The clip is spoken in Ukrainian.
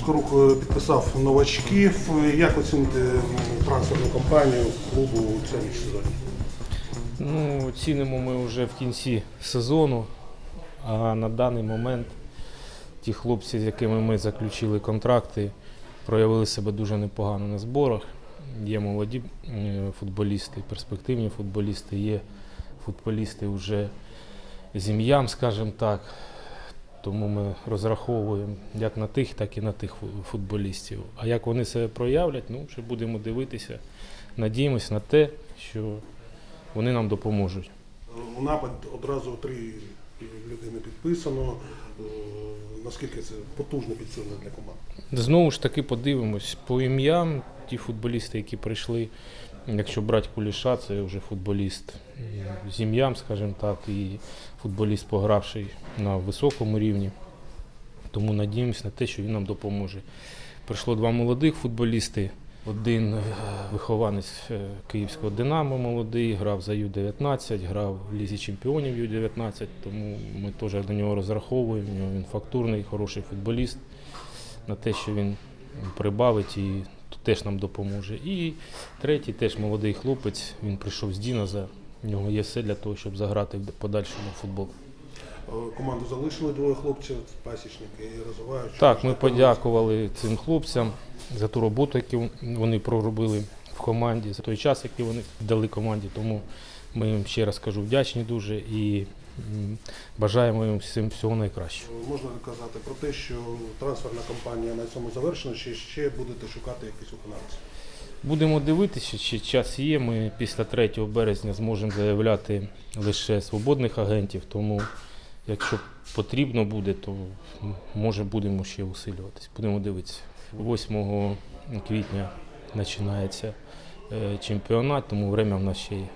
Скорух е, підписав новачків. Як оцінити трансферну кампанію клубу у цьому сезоні? Ну, оцінимо ми вже в кінці сезону, а на даний момент ті хлопці, з якими ми заключили контракти, проявили себе дуже непогано на зборах. Є молоді футболісти, перспективні футболісти, є футболісти вже з ім'ям, скажімо так. Тому ми розраховуємо як на тих, так і на тих футболістів. А як вони себе проявлять, ну вже будемо дивитися. Надіємось на те, що вони нам допоможуть. У напад одразу три людини підписано. Е, Наскільки це потужне підсилення для команди? Знову ж таки подивимось по ім'ям. Ті футболісти, які прийшли, якщо брати куліша, це вже футболіст м, з ім'ям, скажімо так, і футболіст, погравший на високому рівні. Тому надіємося на те, що він нам допоможе. Прийшло два молодих футболісти. Один е, вихованець е, київського Динамо молодий, грав за Ю-19, грав в Лізі чемпіонів Ю-19, тому ми теж до нього розраховуємо. Він фактурний, хороший футболіст на те, що він прибавить і теж нам допоможе. І третій теж молодий хлопець, він прийшов з Діноза. У нього є все для того, щоб заграти в подальшому футбол. Е, Команду залишили двоє хлопців, пасічники і розвивають. Так, ми подякували цим хлопцям за ту роботу, яку вони проробили в команді, за той час, який вони дали команді. Тому ми їм ще раз кажу вдячні дуже і бажаємо їм всім всього найкращого. Е, Можна казати про те, що трансферна кампанія на цьому завершена, чи ще будете шукати якісь виконавців? Будемо дивитися, чи час є. Ми після 3 березня зможемо заявляти лише свободних агентів. Тому, якщо потрібно буде, то може будемо ще усилюватись. Будемо дивитися. 8 квітня починається е, чемпіонат, тому время в нас ще є.